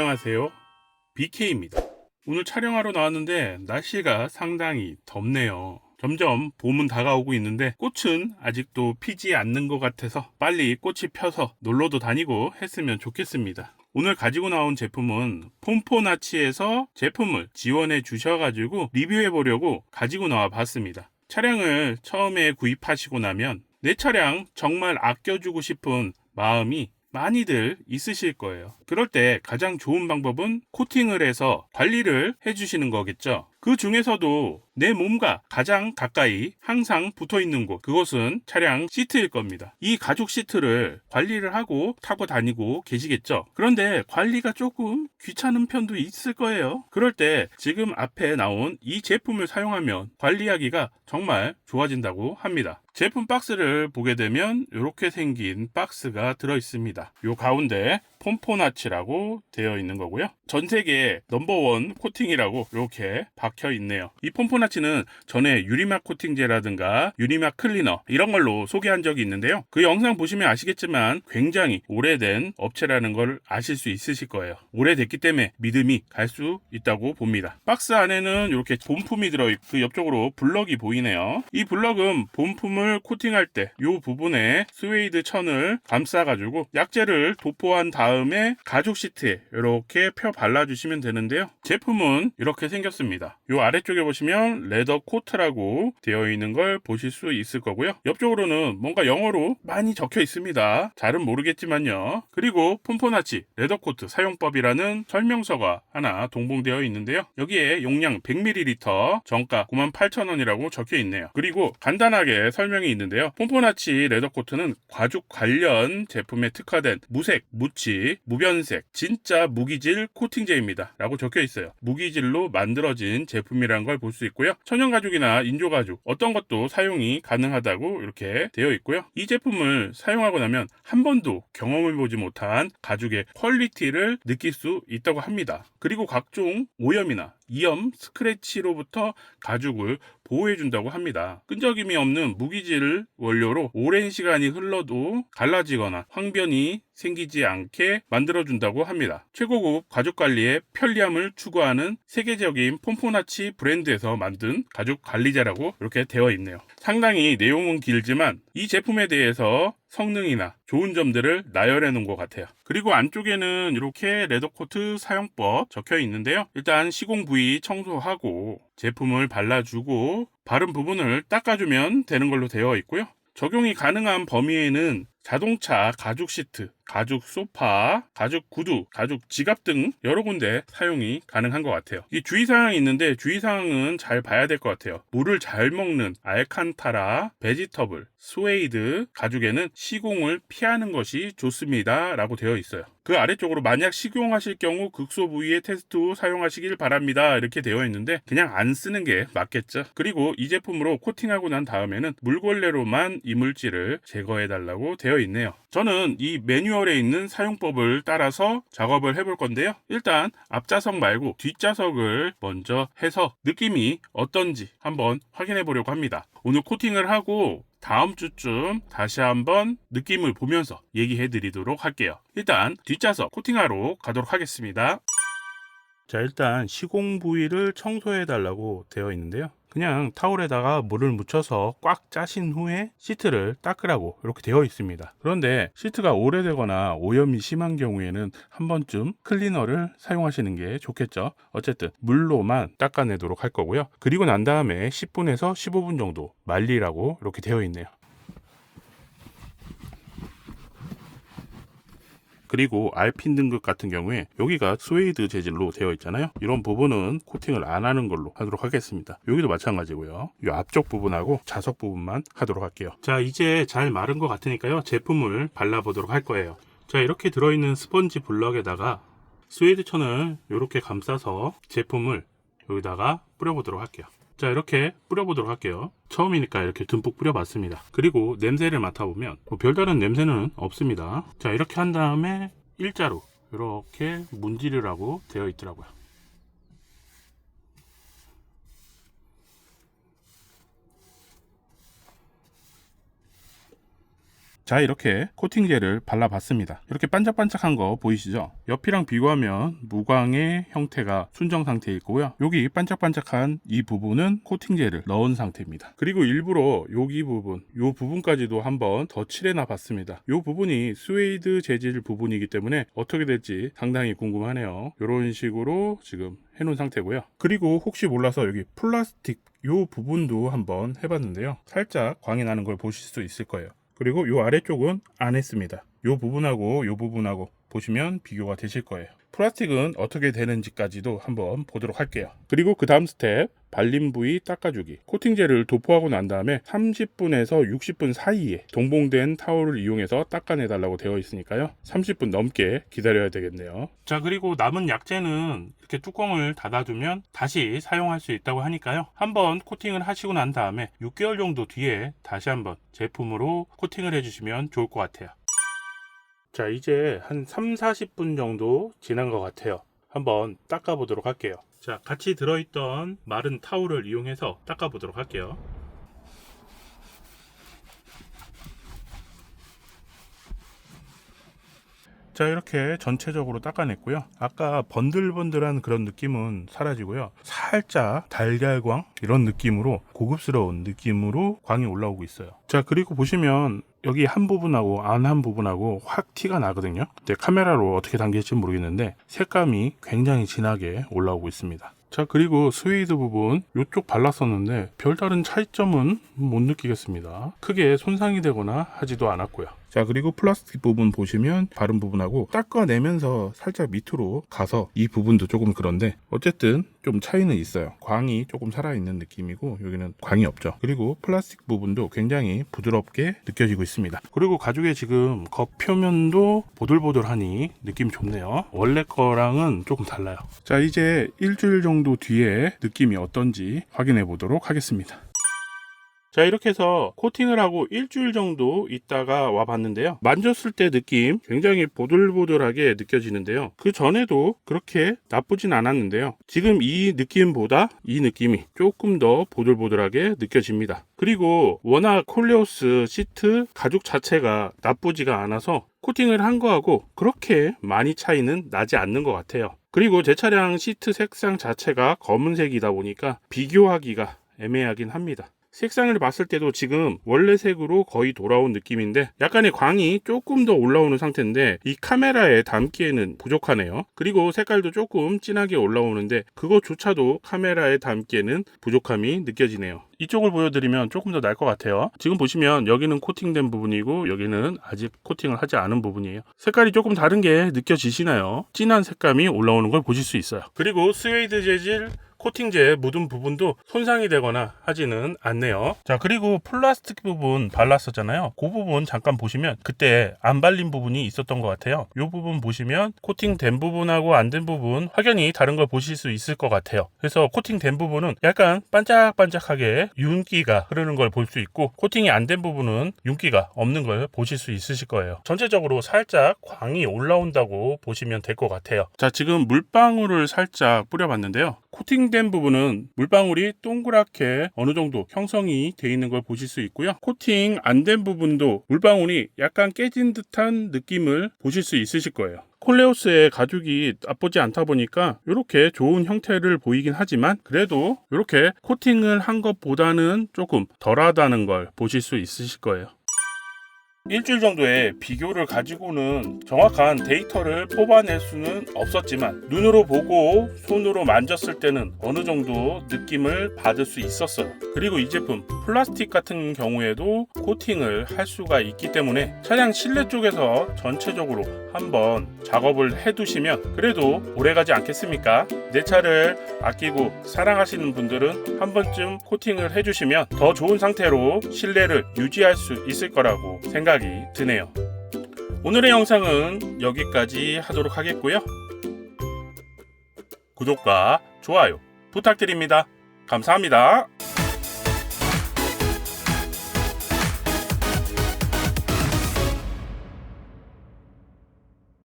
안녕하세요. BK입니다. 오늘 촬영하러 나왔는데 날씨가 상당히 덥네요. 점점 봄은 다가오고 있는데 꽃은 아직도 피지 않는 것 같아서 빨리 꽃이 펴서 놀러도 다니고 했으면 좋겠습니다. 오늘 가지고 나온 제품은 폼포나치에서 제품을 지원해 주셔가지고 리뷰해 보려고 가지고 나와 봤습니다. 차량을 처음에 구입하시고 나면 내 차량 정말 아껴주고 싶은 마음이 많이들 있으실 거예요. 그럴 때 가장 좋은 방법은 코팅을 해서 관리를 해주시는 거겠죠. 그 중에서도 내 몸과 가장 가까이 항상 붙어 있는 곳, 그것은 차량 시트일 겁니다. 이 가죽 시트를 관리를 하고 타고 다니고 계시겠죠. 그런데 관리가 조금 귀찮은 편도 있을 거예요. 그럴 때 지금 앞에 나온 이 제품을 사용하면 관리하기가 정말 좋아진다고 합니다. 제품 박스를 보게 되면 이렇게 생긴 박스가 들어 있습니다. 요 가운데 폼포나치라고 되어 있는 거고요. 전 세계 넘버원 코팅이라고 이렇게 박혀 있네요. 이 폼포나치는 전에 유리막 코팅제라든가 유리막 클리너 이런 걸로 소개한 적이 있는데요. 그 영상 보시면 아시겠지만 굉장히 오래된 업체라는 걸 아실 수 있으실 거예요. 오래됐기 때문에 믿음이 갈 수 있다고 봅니다. 박스 안에는 이렇게 본품이 들어있고 그 옆쪽으로 블럭이 보이네요. 이 블럭은 본품을 코팅할 때 이 부분에 스웨이드 천을 감싸가지고 약재를 도포한 다음 에 가죽 시트에 이렇게 펴 발라주시면 되는데요. 제품은 이렇게 생겼습니다. 이 아래쪽에 보시면 레더 코트라고 되어 있는 걸 보실 수 있을 거고요. 옆쪽으로는 뭔가 영어로 많이 적혀 있습니다. 잘은 모르겠지만요. 그리고 폼포나치 레더 코트 사용법이라는 설명서가 하나 동봉되어 있는데요. 여기에 용량 100ml 정가 98,000원이라고 적혀 있네요. 그리고 간단하게 설명이 있는데요. 폼포나치 레더 코트는 가죽 관련 제품에 특화된 무색, 무치, 무변색, 진짜 무기질 코팅제입니다. 라고 적혀 있어요. 무기질로 만들어진 제품이라는 걸 볼 수 있고요. 천연가죽이나 인조가죽 어떤 것도 사용이 가능하다고 이렇게 되어 있고요. 이 제품을 사용하고 나면 한 번도 경험해 보지 못한 가죽의 퀄리티를 느낄 수 있다고 합니다. 그리고 각종 오염이나 이염, 스크래치로부터 가죽을 보호해준다고 합니다. 끈적임이 없는 무기질 원료로 오랜 시간이 흘러도 갈라지거나 황변이 생기지 않게 만들어준다고 합니다. 최고급 가죽 관리의 편리함을 추구하는 세계적인 폼포나치 브랜드에서 만든 가죽 관리제라고 이렇게 되어 있네요. 상당히 내용은 길지만 이 제품에 대해서 성능이나 좋은 점들을 나열해 놓은 것 같아요. 그리고 안쪽에는 이렇게 레더코트 사용법 적혀 있는데요. 일단 시공 부위 청소하고 제품을 발라주고 바른 부분을 닦아주면 되는 걸로 되어 있고요. 적용이 가능한 범위에는 자동차 가죽 시트, 가죽 소파, 가죽 구두, 가죽 지갑 등 여러 군데 사용이 가능한 것 같아요. 이 주의사항이 있는데 주의사항은 잘 봐야 될 것 같아요. 물을 잘 먹는 알칸타라, 베지터블, 스웨이드 가죽에는 시공을 피하는 것이 좋습니다. 라고 되어 있어요. 그 아래쪽으로 만약 식용하실 경우 극소 부위의 테스트 후 사용하시길 바랍니다. 이렇게 되어 있는데 그냥 안 쓰는 게 맞겠죠. 그리고 이 제품으로 코팅하고 난 다음에는 물걸레로만 이물질을 제거해 달라고 되어 있네요. 저는 이 매뉴얼에 있는 사용법을 따라서 작업을 해볼 건데요. 일단 앞좌석 말고 뒷좌석을 먼저 해서 느낌이 어떤지 한번 확인해 보려고 합니다. 오늘 코팅을 하고 다음 주쯤 다시 한번 느낌을 보면서 얘기해 드리도록 할게요. 일단 뒷좌석 코팅하러 가도록 하겠습니다. 자, 일단 시공 부위를 청소해 달라고 되어 있는데요. 그냥 타올에다가 물을 묻혀서 꽉 짜신 후에 시트를 닦으라고 이렇게 되어 있습니다. 그런데 시트가 오래되거나 오염이 심한 경우에는 한 번쯤 클리너를 사용하시는 게 좋겠죠. 어쨌든 물로만 닦아내도록 할 거고요. 그리고 난 다음에 10분에서 15분 정도 말리라고 이렇게 되어 있네요. 그리고 알핀 등급 같은 경우에 여기가 스웨이드 재질로 되어 있잖아요. 이런 부분은 코팅을 안 하는 걸로 하도록 하겠습니다. 여기도 마찬가지고요. 이 앞쪽 부분하고 좌석 부분만 하도록 할게요. 자, 이제 잘 마른 것 같으니까요. 제품을 발라보도록 할 거예요. 자, 이렇게 들어있는 스펀지 블럭에다가 스웨이드 천을 이렇게 감싸서 제품을 여기다가 뿌려보도록 할게요. 자 이렇게 뿌려보도록 할게요. 처음이니까 이렇게 듬뿍 뿌려봤습니다. 그리고 냄새를 맡아보면 뭐 별다른 냄새는 없습니다. 자 이렇게 한 다음에 일자로 이렇게 문지르라고 되어 있더라고요 자 이렇게 코팅제를 발라봤습니다. 이렇게 반짝반짝한 거 보이시죠? 옆이랑 비교하면 무광의 형태가 순정 상태일 거고요. 여기 반짝반짝한 이 부분은 코팅제를 넣은 상태입니다. 그리고 일부러 여기 부분, 이 부분까지도 한번 더 칠해놔 봤습니다. 이 부분이 스웨이드 재질 부분이기 때문에 어떻게 될지 상당히 궁금하네요. 이런 식으로 지금 해놓은 상태고요. 그리고 혹시 몰라서 여기 플라스틱 이 부분도 한번 해봤는데요. 살짝 광이 나는 걸 보실 수 있을 거예요. 그리고 이 아래쪽은 안 했습니다. 이 부분하고 이 부분하고 보시면 비교가 되실 거예요. 플라스틱은 어떻게 되는지까지도 한번 보도록 할게요. 그리고 그 다음 스텝 발림 부위 닦아주기. 코팅제를 도포하고 난 다음에 30분에서 60분 사이에 동봉된 타올을 이용해서 닦아내달라고 되어 있으니까요. 30분 넘게 기다려야 되겠네요. 자 그리고 남은 약재는 이렇게 뚜껑을 닫아두면 다시 사용할 수 있다고 하니까요. 한번 코팅을 하시고 난 다음에 6개월 정도 뒤에 다시 한번 제품으로 코팅을 해주시면 좋을 것 같아요. 자 이제 한 3, 40분 정도 지난 것 같아요 한번 닦아 보도록 할게요 자 같이 들어있던 마른 타올을 이용해서 닦아 보도록 할게요. 자 이렇게 전체적으로 닦아냈고요. 아까 번들번들한 그런 느낌은 사라지고요. 살짝 달걀광 이런 느낌으로 고급스러운 느낌으로 광이 올라오고 있어요. 자 그리고 보시면 여기 한 부분하고 안 한 부분하고 확 티가 나거든요. 근데 카메라로 어떻게 담길지 모르겠는데 색감이 굉장히 진하게 올라오고 있습니다. 자 그리고 스웨이드 부분 이쪽 발랐었는데 별다른 차이점은 못 느끼겠습니다. 크게 손상이 되거나 하지도 않았고요 자 그리고 플라스틱 부분 보시면 바른 부분하고 닦아내면서 살짝 밑으로 가서 이 부분도 조금 그런데 어쨌든 좀 차이는 있어요. 광이 조금 살아있는 느낌이고 여기는 광이 없죠. 그리고 플라스틱 부분도 굉장히 부드럽게 느껴지고 있습니다. 그리고 가죽의 지금 겉 표면도 보들보들하니 느낌 좋네요. 원래 거랑은 조금 달라요. 자 이제 일주일 정도 뒤에 느낌이 어떤지 확인해 보도록 하겠습니다 자 이렇게 해서 코팅을 하고 일주일 정도 있다가 와 봤는데요. 만졌을 때 느낌 굉장히 보들보들하게 느껴지는데요. 그 전에도 그렇게 나쁘진 않았는데요. 지금 이 느낌보다 이 느낌이 조금 더 보들보들하게 느껴집니다. 그리고 워낙 콜레오스 시트 가죽 자체가 나쁘지가 않아서 코팅을 한 거하고 그렇게 많이 차이는 나지 않는 것 같아요. 그리고 제 차량 시트 색상 자체가 검은색이다 보니까 비교하기가 애매하긴 합니다 색상을 봤을 때도 지금 원래 색으로 거의 돌아온 느낌인데 약간의 광이 조금 더 올라오는 상태인데 이 카메라에 담기에는 부족하네요. 그리고 색깔도 조금 진하게 올라오는데 그거조차도 카메라에 담기에는 부족함이 느껴지네요. 이쪽을 보여드리면 조금 더 나을 것 같아요. 지금 보시면 여기는 코팅된 부분이고 여기는 아직 코팅을 하지 않은 부분이에요. 색깔이 조금 다른 게 느껴지시나요? 진한 색감이 올라오는 걸 보실 수 있어요. 그리고 스웨이드 재질 코팅제 묻은 부분도 손상이 되거나 하지는 않네요. 자, 그리고 플라스틱 부분 발랐었잖아요. 그 부분 잠깐 보시면 그때 안 발린 부분이 있었던 것 같아요. 이 부분 보시면 코팅된 부분하고 안 된 부분 확연히 다른 걸 보실 수 있을 것 같아요. 그래서 코팅된 부분은 약간 반짝반짝하게 윤기가 흐르는 걸 볼 수 있고 코팅이 안 된 부분은 윤기가 없는 걸 보실 수 있으실 거예요. 전체적으로 살짝 광이 올라온다고 보시면 될 것 같아요. 자, 지금 물방울을 살짝 뿌려봤는데요. 코팅된 부분은 물방울이 동그랗게 어느 정도 형성이 되어 있는 걸 보실 수 있고요. 코팅 안 된 부분도 물방울이 약간 깨진 듯한 느낌을 보실 수 있으실 거예요. 콜레오스의 가죽이 나쁘지 않다 보니까 이렇게 좋은 형태를 보이긴 하지만 그래도 이렇게 코팅을 한 것보다는 조금 덜하다는 걸 보실 수 있으실 거예요. 일주일 정도의 비교를 가지고는 정확한 데이터를 뽑아낼 수는 없었지만 눈으로 보고 손으로 만졌을 때는 어느 정도 느낌을 받을 수 있었어요. 그리고 이 제품 플라스틱 같은 경우에도 코팅을 할 수가 있기 때문에 차량 실내 쪽에서 전체적으로 한번 작업을 해두시면 그래도 오래가지 않겠습니까? 내 차를 아끼고 사랑하시는 분들은 한 번쯤 코팅을 해주시면 더 좋은 상태로 실내를 유지할 수 있을 거라고 생각이 드네요. 오늘의 영상은 여기까지 하도록 하겠고요. 구독과 좋아요 부탁드립니다. 감사합니다.